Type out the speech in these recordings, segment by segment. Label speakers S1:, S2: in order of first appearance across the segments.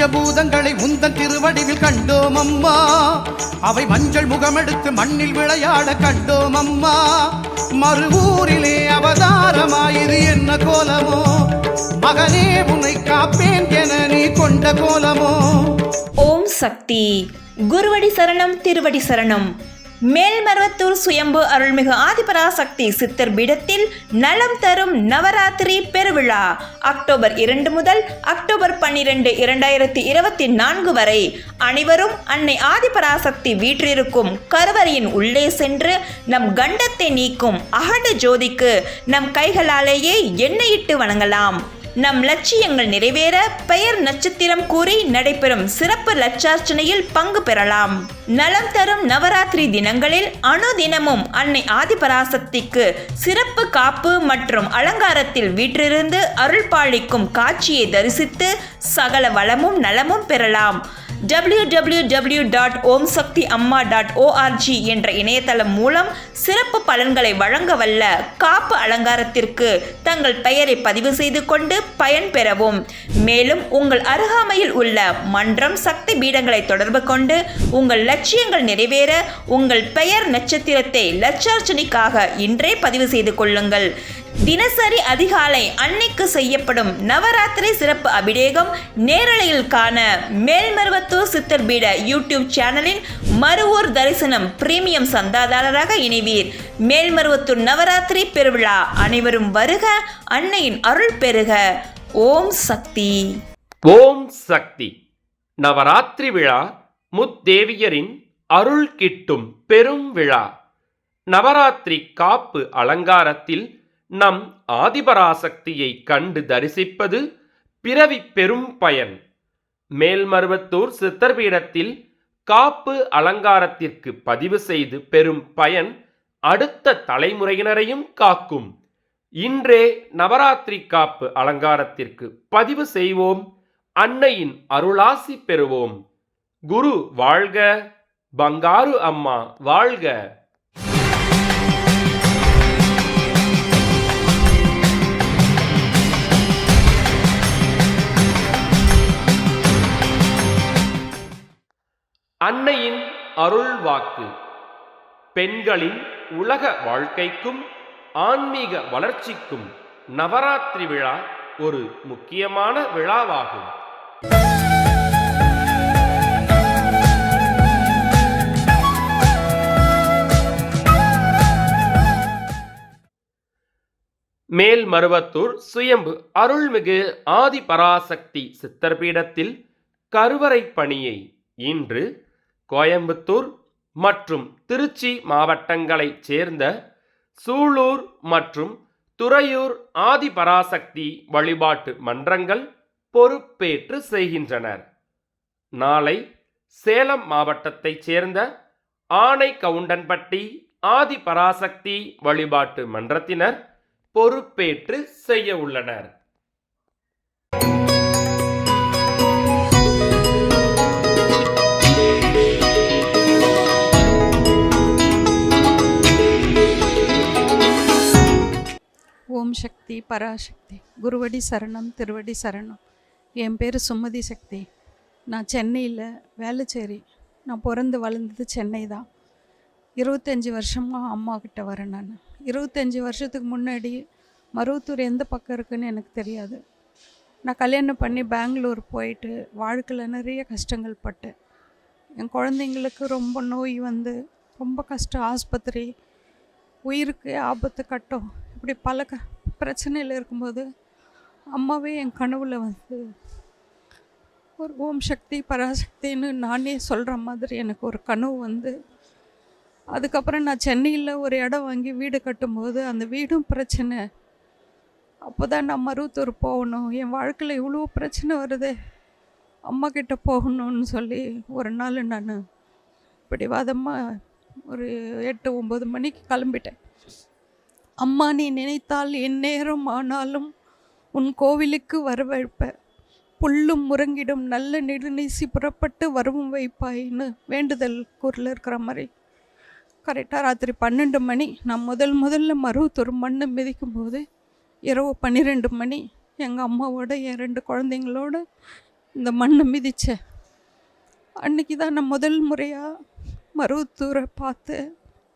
S1: பஞ்சபூதங்களை உந்தன் திருவடிவில் கண்டோம் அம்மா. அவை மஞ்சள் முகமெடுத்து மண்ணில் விளையாட கண்டோம் அம்மா. மறுவூரிலே அவதாரமாயிரு என்ன கோலமோ. மகனே உன்னை காப்பேன் என நீ கொண்ட கோலமோ.
S2: ஓம் சக்தி. குருவடி சரணம் திருவடி சரணம். மேல்மருவத்தூர் சுயம்பு அருள்மிகு ஆதிபராசக்தி சித்தர் பீடத்தில் நலம் தரும் நவராத்திரி பெருவிழா. அக்டோபர் இரண்டு முதல் அக்டோபர் பன்னிரண்டு இரண்டாயிரத்தி இருபத்தி நான்கு வரை அனைவரும் அன்னை ஆதிபராசக்தி வீற்றிருக்கும் கருவறையின் உள்ளே சென்று நம் கண்டத்தை நீக்கும் அகண்ட ஜோதிக்கு நம் கைகளாலேயே எண்ணெயிட்டு வணங்கலாம். நம் லட்சியங்கள் நிறைவேற பெயர் நட்சத்திரம் கூறி நடைபெறும் சிறப்பு லட்சார்ச்சனையில் பங்கு பெறலாம். நலம் தரும் நவராத்திரி தினங்களில் அனுதினமும் அன்னை ஆதிபராசக்திக்கு சிறப்பு காப்பு மற்றும் அலங்காரத்தில் வீற்றிருந்து அருள் பாலிக்கும் காட்சியை தரிசித்து சகல வளமும் நலமும் பெறலாம். W W W dot Om Sakthi Amma dot ORG என்ற இணையதளம் மூலம் சிறப்பு பலன்களை வழங்க வல்ல காப்பு அலங்காரத்திற்கு தங்கள் பெயரை பதிவு செய்து கொண்டு பயன் பெறவும். மேலும் உங்கள் அருகாமையில் உள்ள மன்றம் சக்தி பீடங்களை தொடர்பு கொண்டு உங்கள் லட்சியங்கள் நிறைவேற உங்கள் பெயர் நட்சத்திரத்தை லட்சார்ச்சனைக்காக இன்றே பதிவு செய்து கொள்ளுங்கள். தினசரி அதிகாலை அன்னைக்கு செய்யப்படும் நவராத்திரி சிறப்பு அபிஷேகம் நேரலையில் காண மேல்மருவத்தூர் சித்தர் பீட யூடியூப் சேனலின் மறுவூர் தரிசனம் பிரீமியம் சந்தாதாரராக இணைவீர். மேல்மருவத்தூர் நவராத்திரி பெருவிழா அனைவரும் வருக அன்னையின் அருள் பெறுக ஓம் சக்தி.
S3: ஓம் சக்தி. நவராத்திரி விழா முத்தேவியரின் அருள் கிட்டும் பெரும் விழா. நவராத்திரி காப்பு அலங்காரத்தில் நம் ஆதிபராசக்தியை கண்டு தரிசிப்பது பிறவி பெரும் பயன். மேல்மருவத்தூர் சித்தர்பீடத்தில் காப்பு அலங்காரத்திற்கு பதிவு செய்து பெறும் பயன் அடுத்த தலைமுறையினரையும் காக்கும். இன்றே நவராத்திரி காப்பு அலங்காரத்திற்கு பதிவு செய்வோம். அன்னையின் அருளாசி பெறுவோம். குரு வாழ்க பங்காரு அம்மா வாழ்க! அன்னையின் அருள் வாக்கு பெண்களின் உலக வாழ்க்கைக்கும் ஆன்மீக வளர்ச்சிக்கும் நவராத்திரி விழா ஒரு முக்கியமான விழாவாகும். மேல்மருவத்தூர் சுயம்பு அருள்மிகு ஆதிபராசக்தி சித்தர்பீடத்தில் கருவறை பணியை இன்று கோயம்புத்தூர் மற்றும் திருச்சி மாவட்டங்களைச் சேர்ந்த சூலூர் மற்றும் துறையூர் ஆதிபராசக்தி வழிபாட்டு மன்றங்கள் பொறுப்பேற்று செய்கின்றனர். நாளை சேலம் மாவட்டத்தைச் சேர்ந்த ஆனை கவுண்டன்பட்டி ஆதிபராசக்தி வழிபாட்டு மன்றத்தினர் பொறுப்பேற்று செய்ய உள்ளனர்.
S4: ஓம் சக்தி பராசக்தி. குருவடி சரணம் திருவடி சரணம். என் பேர் சுமதி சக்தி. நான் சென்னையில் வேலைச்சேரி நான் பிறந்து வளர்ந்தது சென்னை தான். இருபத்தஞ்சி வருஷமாக அம்மா கிட்ட வரேன் நான். இருபத்தஞ்சி வருஷத்துக்கு முன்னாடி மருவத்தூர் எந்த பக்கம் இருக்குன்னு எனக்கு தெரியாது. நான் கல்யாணம் பண்ணி பெங்களூர் போயிட்டு வாழ்க்கையில் நிறைய கஷ்டங்கள் பட்டேன். என் குழந்தைங்களுக்கு ரொம்ப நோய் வந்து ரொம்ப கஷ்டம். ஆஸ்பத்திரி உயிருக்கு ஆபத்து கட்டும். இப்படி பல க பிரச்சனையில் இருக்கும்போது அம்மாவே என் கனவில் வந்து ஒரு ஓம் சக்தி பராசக்தின்னு நானே சொல்கிற மாதிரி எனக்கு ஒரு கனவு வந்து அதுக்கப்புறம் நான் சென்னையில் ஒரு இடம் வாங்கி வீடு கட்டும்போது அந்த வீடும் பிரச்சனை. அப்போ தான் நான் மருவத்தூர் போகணும். என் வாழ்க்கையில் இவ்வளோ பிரச்சனை வருதே. அம்மா கிட்ட போகணும்னு சொல்லி ஒரு நாள் நான் பிடிவாதமாக ஒரு எட்டு ஒம்பது மணிக்கு கிளம்பிட்டேன். அம்மா நீ நினைத்தால் எந்நேரம் ஆனாலும் உன் கோவிலுக்கு வரவழைப்ப. புல்லும் முறங்கிடும் நல்ல நெடுநீசி புறப்பட்டு வரவும் வைப்பாயின்னு வேண்டுதல் கூறில் இருக்கிற மாதிரி. கரெக்டாக ராத்திரி பன்னெண்டு மணி. நான் முதல் முதல்ல மருவத்தூர் மண்ணை மிதிக்கும் போது இரவு பன்னிரெண்டு மணி. எங்கள் அம்மாவோட என் ரெண்டு குழந்தைங்களோட இந்த மண்ணை மிதித்தேன் அன்றைக்கி தான் நான் முதல் முறையாக மருவத்தூரை பார்த்தேன்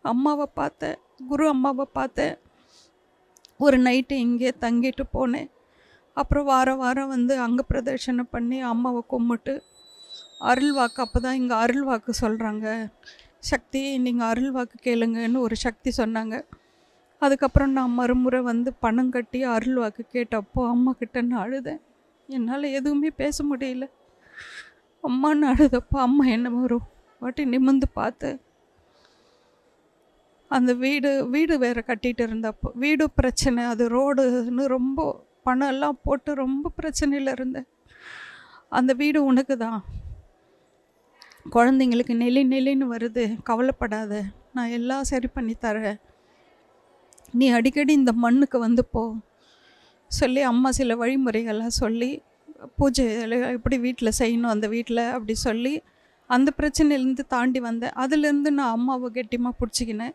S4: அம்மாவை பார்த்தேன் குரு அம்மாவை பார்த்தேன் ஒரு நைட்டு இங்கே தங்கிட்டு போனேன். அப்புறம் வாரம் வாரம் வந்து அங்கே பிரதர்ஷனம் பண்ணி அம்மாவை கும்பிட்டு அருள் வாக்கு அப்போ தான் இங்கே அருள் வாக்கு சொல்கிறாங்க சக்தி நீங்கள் அருள் வாக்கு கேளுங்கன்னு ஒரு சக்தி சொன்னாங்க. அதுக்கப்புறம் நான் மறுமுறை வந்து பணம் கட்டி அருள் வாக்கு கேட்டப்போ அம்மா கிட்ட நான் அழுதேன் என்னால் எதுவுமே பேச முடியல. அம்மான்னு அழுதப்போ அம்மா என்ன வரும் வாட்டி நிமிர்ந்து பார்த்து அந்த வீடு வீடு வேறு கட்டிகிட்டு இருந்தப்போ வீடு பிரச்சனை அது ரோடுன்னு ரொம்ப பணம் எல்லாம் போட்டு ரொம்ப பிரச்சனையில் இருந்தேன் அந்த வீடு உனக்கு தான் குழந்தைங்களுக்கு நெலி நெலின்னு வருது. கவலைப்படாத. நான் எல்லாம் சரி பண்ணி தரேன். நீ அடிக்கடி இந்த மண்ணுக்கு வந்து போ. சொல்லி அம்மா சில வழிமுறைகள்லாம் சொல்லி பூஜை எப்படி வீட்டில் செய்யணும் அந்த வீட்டில் அப்படி சொல்லி அந்த பிரச்சனையிலேருந்து தாண்டி வந்தேன். அதுலேருந்து நான் அம்மாவை கெட்டியமாக பிடிச்சிக்கினேன்.